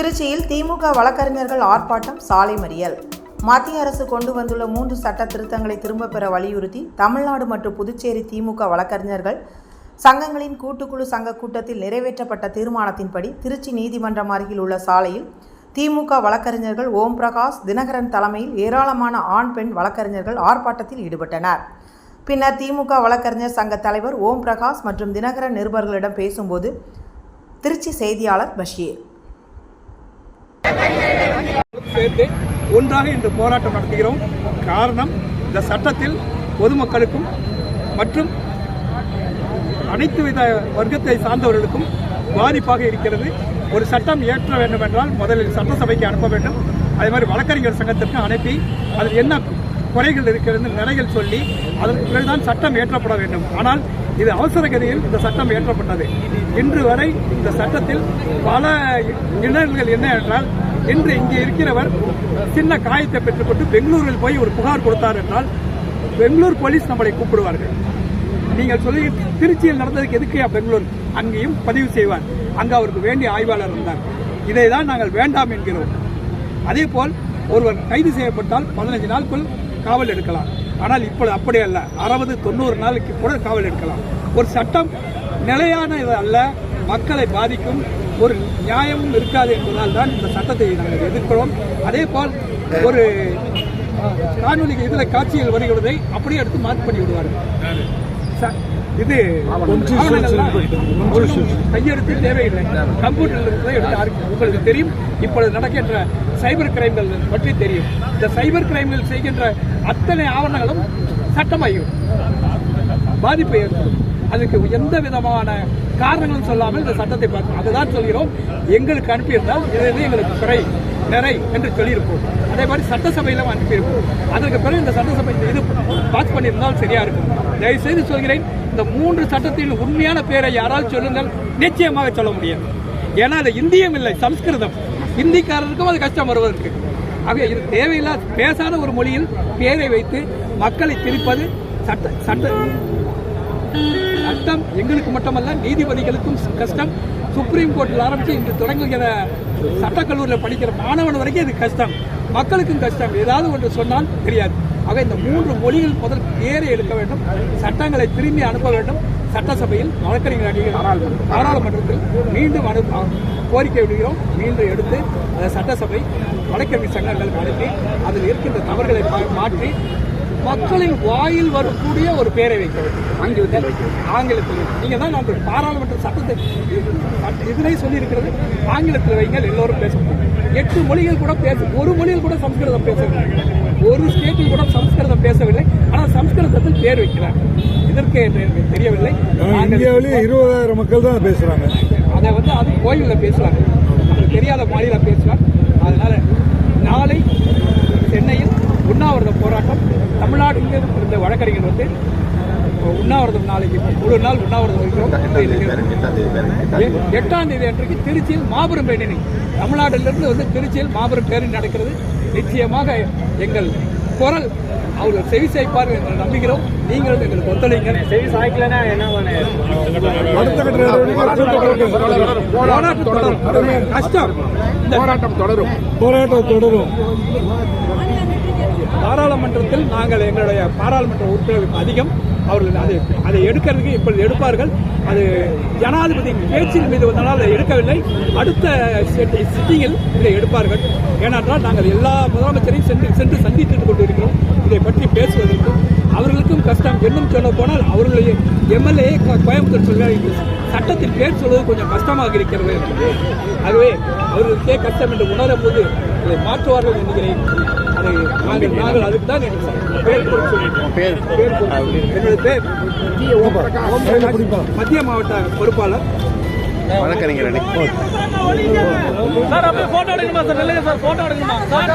திருச்சியில் திமுக வழக்கறிஞர்கள் ஆர்ப்பாட்டம் சாலை மறியல். மத்திய அரசு கொண்டு வந்துள்ள மூன்று சட்ட திருத்தங்களை திரும்பப் பெற வலியுறுத்தி தமிழ்நாடு மற்றும் புதுச்சேரி திமுக வழக்கறிஞர்கள் சங்கங்களின் கூட்டுக்குழு சங்க கூட்டத்தில் நிறைவேற்றப்பட்ட தீர்மானத்தின்படி திருச்சி நீதிமன்றம் அருகில் உள்ள சாலையில் திமுக வழக்கறிஞர்கள் ஓம் பிரகாஷ் தினகரன் தலைமையில் ஏராளமான ஆண் பெண் வழக்கறிஞர்கள் ஆர்ப்பாட்டத்தில் ஈடுபட்டனர். பின்னர் திமுக வழக்கறிஞர் சங்க தலைவர் ஓம் பிரகாஷ் மற்றும் தினகரன் நிருபர்களிடம் பேசும்போது திருச்சி செய்தியாளர் பஷீர். சேர்த்து ஒன்றாக இன்று போராட்டம் நடத்துகிறோம். காரணம் இந்த சட்டத்தில் பொதுமக்களுக்கும் மற்றும் அனைத்து வித வர்க்கத்தை சார்ந்தவர்களுக்கும் பாதிப்பாக இருக்கிறது. ஒரு சட்டம் இயற்ற வேண்டும் என்றால் முதலில் சட்டசபைக்கு அனுப்ப வேண்டும். அதே மாதிரி வழக்கறிஞர் சங்கத்திற்கு அனுப்பி அதில் என்ன குறைகள் இருக்கிறது நிறைகள் சொல்லி அதற்கு பிறகுதான் சட்டம் ஏற்றப்பட வேண்டும். ஆனால் இது அவசர கதியில் இந்த சட்டம் இயற்றப்பட்டது. இன்று வரை இந்த சட்டத்தில் பல இடர்கள் என்ன என்றால் இன்று இங்கே இருக்கிறவர் சின்ன காயத்தை பெற்றுக்கொண்டு பெங்களூரில் போய் ஒரு புகார் கொடுத்தார் என்றால் பெங்களூர் போலீஸ் நம்மளை கூப்பிடுவார்கள். நீங்கள் சொல்லி திருச்சியில் நடந்ததுக்கு எதுக்கு பெங்களூர்? அங்கேயும் பதிவு செய்வார். அங்கு அவருக்கு வேண்டிய ஆய்வாளர் இருந்தார். இதை தான் நாங்கள் வேண்டாம் என்கிறோம். அதே போல் ஒருவர் கைது செய்யப்பட்டால் பதினஞ்சு நாட்கள் காவல் எடுக்கலாம். ஆனால் இப்பொழுது அப்படி அல்ல. அறுபது தொண்ணூறு நாளைக்கு கூட காவல் எடுக்கலாம். ஒரு சட்டம் நிலையான இது அல்ல மக்களை பாதிக்கும். ஒரு நியாயமும் இருக்காது என்பதால் தான் இந்த சட்டத்தை நாங்கள் எதிர்க்கிறோம். அதே போல் ஒரு காணொலி இதில் காட்சியில் வருகிறதை அப்படியே எடுத்து மார்க் பண்ணி விடுவார்கள் ச- இது கையெழுத்து தேவையில்லை. கம்ப்யூட்டரில் இருக்கிறதை எடுத்து உங்களுக்கு தெரியும். இப்பொழுது நடக்கின்ற சைபர் கிரைம்கள் பற்றி தெரியும். இந்த சைபர் கிரைம்கள் செய்கின்ற அத்தனை ஆவணங்களும் சட்டமாகும் பாதிப்பை ஏற்படும். அதுக்கு எந்த விதமான காரணங்களும் சொல்லாமல் இந்த சட்டத்தை பார்க்கணும். அதுதான் சொல்கிறோம். எங்களுக்கு அனுப்பியிருந்தால் இது இது எங்களுக்கு குறை நிறை என்று சொல்லியிருப்போம். அதே மாதிரி சட்டசபையிலும் அனுப்பியிருப்போம். அதற்கு பிறகு இந்த சட்டசபை இது பாஸ் பண்ணியிருந்தால் சரியா இருக்கும். தயவு செய்து சொல்கிறேன். இந்த மூன்று சட்டத்தின் உண்மையான பேரை யாரால் சொல்லுங்கள் நிச்சயமாக சொல்ல முடியாது. ஏன்னா அது இந்தியம் இல்லை சம்ஸ்கிருதம். ஹிந்திக்காரருக்கும் அது கஷ்டம் வருவதற்கு. ஆக இது தேவையில்லாத பேசாத ஒரு மொழியில் பேரை வைத்து மக்களை திரிப்பது சட்ட சட்ட சட்டம் எங்களுக்கு மட்டுமல்ல நீதிபதிகளுக்கும் கஷ்டம். சுப்ரீம் கோர்ட்டில் ஆரம்பித்து இன்று தொடங்குகிற சட்டக்கல்லூரியில் படிக்கிற மாணவன் வரைக்கும் இது கஷ்டம். மக்களுக்கும் கஷ்டம். ஏதாவது ஒன்று சொன்னால் தெரியாது. ஆக இந்த மூன்று மொழிகள் முதல் பேரை எடுக்க வேண்டும். சட்டங்களை திரும்பி அனுப்ப வேண்டும். சட்டசபையில் வழக்கறிஞர் அணிகள் பாராளுமன்றத்தில் மீண்டும் அனு கோரிக்கை விடுகிறோம். மீண்டும் எடுத்து அதை சட்டசபை வழக்கறிஞர் சங்கங்களுக்கு அனுப்பி அதில் இருக்கின்ற தவறுகளை மாற்றி மக்களின் வாயில் வரக்கூடிய ஒரு பேரை வைக்க வேண்டும் ஆங்கிலத்தில் ஆங்கிலத்தில். நீங்க தான் அந்த பாராளுமன்ற சட்டத்தை சட்ட- இதனை சொல்லியிருக்கிறது. ஆங்கிலத்தில் வைங்கள் எல்லோரும் பேச முடியும் எட்டு மொழிகள் கூட பேச ஒரு மொழியில் கூட சம்ஸ்கிருதம் பேசவில்லை. ஒரு ஸ்டேட்டில் கூட சம்ஸ்கிருதம் பேசவில்லை. ஆனால் சம்ஸ்கிருதத்தில் பேர் வைக்கிறார். இதற்கு எனக்கு தெரியவில்லை. இந்தியாவிலேயே இருபதாயிரம் மக்கள் தான் பேசுறாங்க. அதை வந்து அது கோயிலில் பேசுவாங்க அது தெரியாத மாநிலம் பேசுவார் அதனால நாளை சென்னையில் உண்ணாவிரத போராட்டம் தமிழ்நாடு இருந்த வந்து உண்ணாவிரதம் நாளைக்கு ஒரு நாள் உண்ணாவிரதம் இருக்கிறோம். எ- எட்டாம் தேதி அன்றைக்கு திருச்சியில் மாபெரும் பேரணி. தமிழ்நாட்டிலிருந்து வந்து திருச்சியில் மாபெரும் பேரணி நடக்கிறது. நிச்சயமாக எங்கள் குரல் அவர்கள் செவி சாய்ப்பார் என்று நம்புகிறோம். நீங்களும் எங்களுக்கு ஒத்துழைங்க செவி சாய்க்கலன்னா என்ன போராட்டம் தொடரும். கஷ்டம். போராட்டம் தொடரும். போராட்டம் தொடரும். பாராளுமன்றத்தில் நாங்கள் எங்களுடைய பாராளுமன்ற உறுப்பினர்கள் அதிகம். அவர்கள் அதை அதை எடுக்கிறதுக்கு இப்பொழுது எடுப்பார்கள். அது ஜனாதிபதி பேச்சின் மீது வந்தனால் அதை எடுக்கவில்லை. அடுத்த சிட்டிங்கில் இதை எடுப்பார்கள். ஏனென்றால் நாங்கள் எல்லா முதலமைச்சரையும் சென்று சென்று சந்தித்துக் கொண்டிருக்கிறோம். இதை பற்றி பேசுவதற்கு. அவர்களுக்கும் கஷ்டம். இன்னும் சொல்ல போனால் அவர்களுடைய எம்எல்ஏ கோயம்புத்தூர் சொல்கிறார் சட்டத்தில் பேர் சொல்வது கொஞ்சம் கஷ்டமாக இருக்கிறது. ஆகவே அவர்களுக்கே கஷ்டம் என்று உணரும் போது இதை மாற்றுவார்கள் என்கிறேன். நாங்கள் நாங்கள் அதுக்கு தான் பேர். பேர். என்னுடைய பேர். மத்திய மாவட்ட பொறுப்பாளர். வழக்கறிஞர் சார் அப்படியே போட்டோ எடுக்கணுமா? Sir sir? போட்டோ எடுக்கணுமா? சார்